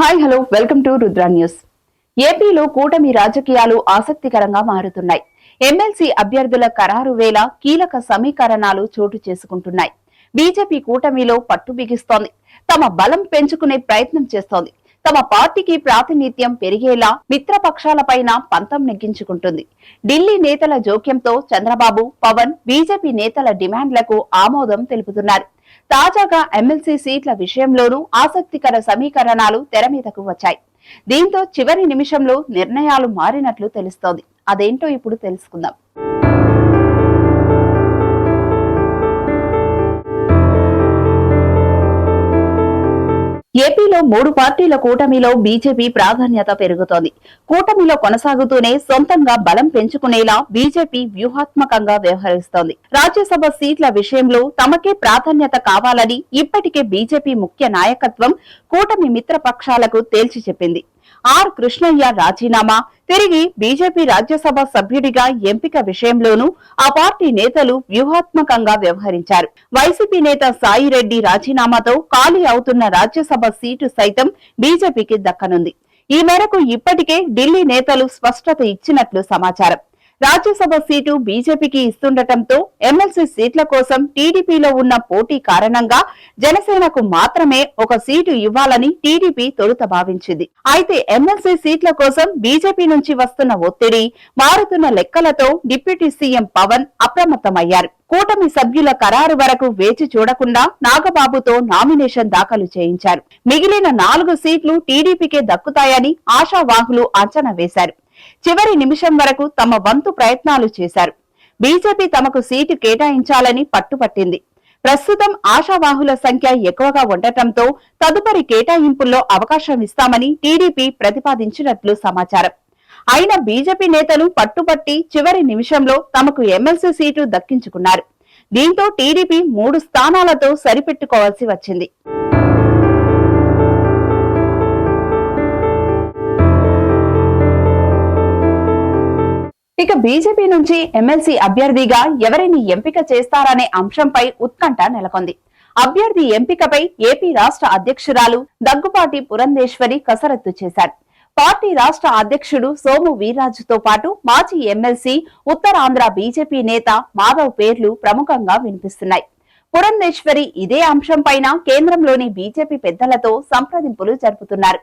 Hi hello welcome to Rudra news. ఏపీలో కూటమి రాజకీయాలు ఆసక్తికరంగా మారుతున్నాయి. ఎమ్మెల్సీ అభ్యర్థుల ఖరారు వేళ కీలక సమీకరణాలు చోటు చేసుకుంటున్నాయి. బీజేపీ కూటమిలో పట్టు బిగిస్తోంది. తమ బలం పెంచుకునే ప్రయత్నం చేస్తోంది. తమ పార్టీకి ప్రాతినిధ్యం పెరిగేలా మిత్రపక్షాలపైన పంతం నెగ్గించుకుంటుంది. ఢిల్లీ నేతల జోక్యంతో చంద్రబాబు పవన్ బీజేపీ నేతల డిమాండ్లకు ఆమోదం తెలుపుతున్నారు. తాజాగా ఎమ్మెల్సీ సీట్ల విషయంలోనూ ఆసక్తికర సమీకరణాలు తెర మీదకు వచ్చాయి. దీంతో చివరి నిమిషంలో నిర్ణయాలు మారినట్లు తెలుస్తోంది. అదేంటో ఇప్పుడు తెలుసుకుందాం. ఏపీలో మూడు పార్టీల కూటమిలో బీజేపీ ప్రాధాన్యత పెరుగుతోంది. కూటమిలో కొనసాగుతూనే సొంతంగా బలం పెంచుకునేలా బీజేపీ వ్యూహాత్మకంగా వ్యవహరిస్తోంది. రాజ్యసభ సీట్ల విషయంలో తమకే ప్రాధాన్యత కావాలని ఇప్పటికే బీజేపీ ముఖ్య నాయకత్వం కూటమి మిత్రపక్షాలకు తేల్చి చెప్పింది. ఆర్ కృష్ణయ్య రాజీనామా తిరిగి బీజేపీ రాజ్యసభ సభ్యుడిగా ఎంపిక విషయంలోనూ ఆ పార్టీ నేతలు వ్యూహాత్మకంగా వ్యవహరించారు. వైసీపీ నేత సాయిరెడ్డి రాజీనామాతో ఖాళీ అవుతున్న రాజ్యసభ సీటు సైతం బీజేపీకి దక్కనుంది. ఈ మేరకు ఇప్పటికే ఢిల్లీ నేతలు స్పష్టత ఇచ్చినట్లు సమాచారం. రాజ్యసభ సీటు బీజేపీకి ఇస్తుండటంతో ఎమ్మెల్సీ సీట్ల కోసం టీడీపీలో ఉన్న పోటీ కారణంగా జనసేనకు మాత్రమే ఒక సీటు ఇవ్వాలని టీడీపీ తొలుత భావించింది. అయితే ఎమ్మెల్సీ సీట్ల కోసం బీజేపీ నుంచి వస్తున్న ఒత్తిడి మారుతున్న లెక్కలతో డిప్యూటీ సీఎం పవన్ అప్రమత్తమయ్యారు. కూటమి సభ్యుల ఖరారు వరకు వేచి చూడకుండా నాగబాబుతో నామినేషన్ దాఖలు చేయించారు. మిగిలిన నాలుగు సీట్లు టీడీపీకే దక్కుతాయని ఆశావాహులు అంచనా వేశారు. చివరి నిమిషం వరకు తమ వంతు ప్రయత్నాలు చేశారు. బీజేపీ తమకు సీటు కేటాయించాలని పట్టుపట్టింది. ప్రస్తుతం ఆశావాహుల సంఖ్య ఎక్కువగా ఉండటంతో తదుపరి కేటాయింపుల్లో అవకాశం ఇస్తామని టీడీపీ ప్రతిపాదించినట్లు సమాచారం. అయిన బీజేపీ నేతలు పట్టుపట్టి చివరి నిమిషంలో తమకు ఎమ్మెల్సీ సీటు దక్కించుకున్నారు. దీంతో టీడీపీ మూడు స్థానాలతో సరిపెట్టుకోవాల్సి వచ్చింది. ఇక బీజేపీ నుంచి ఎమ్మెల్సీ అభ్యర్థిగా ఎవరిని ఎంపిక చేస్తారనే అంశంపై ఉత్కంఠ నెలకొంది. అభ్యర్థి ఎంపికపై ఏపీ రాష్ట్ర అధ్యక్షురాలు దగ్గుపాటి పురంధేశ్వరి కసరత్తు చేశారు. పార్టీ రాష్ట్ర అధ్యక్షుడు సోము వీర్రాజుతో పాటు మాజీ ఎమ్మెల్సీ ఉత్తరాంధ్ర బీజేపీ నేత మాధవ్ పేర్లు ప్రముఖంగా వినిపిస్తున్నాయి. పురంధేశ్వరి ఇదే అంశంపైన కేంద్రంలోని బీజేపీ పెద్దలతో సంప్రదింపులు జరుపుతున్నారు.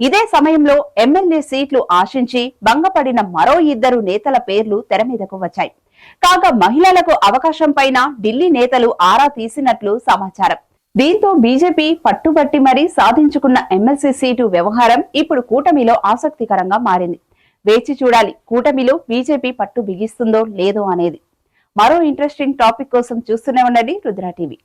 ఇదే సమయంలో ఎమ్మెల్యే సీట్లు ఆశించి భంగపడిన మరో ఇద్దరు నేతల పేర్లు తెర మీదకు వచ్చాయి. కాగా మహిళలకు అవకాశం పైన ఢిల్లీ నేతలు ఆరా తీసినట్లు సమాచారం. దీంతో బీజేపీ పట్టుబట్టి మరీ సాధించుకున్న ఎమ్మెల్సీ సీటు వ్యవహారం ఇప్పుడు కూటమిలో ఆసక్తికరంగా మారింది. వేచి చూడాలి కూటమిలో బీజేపీ పట్టు బిగిస్తుందో లేదో అనేది. మరో ఇంట్రెస్టింగ్ టాపిక్ కోసం చూస్తూనే ఉండండి రుద్రా టీవీ.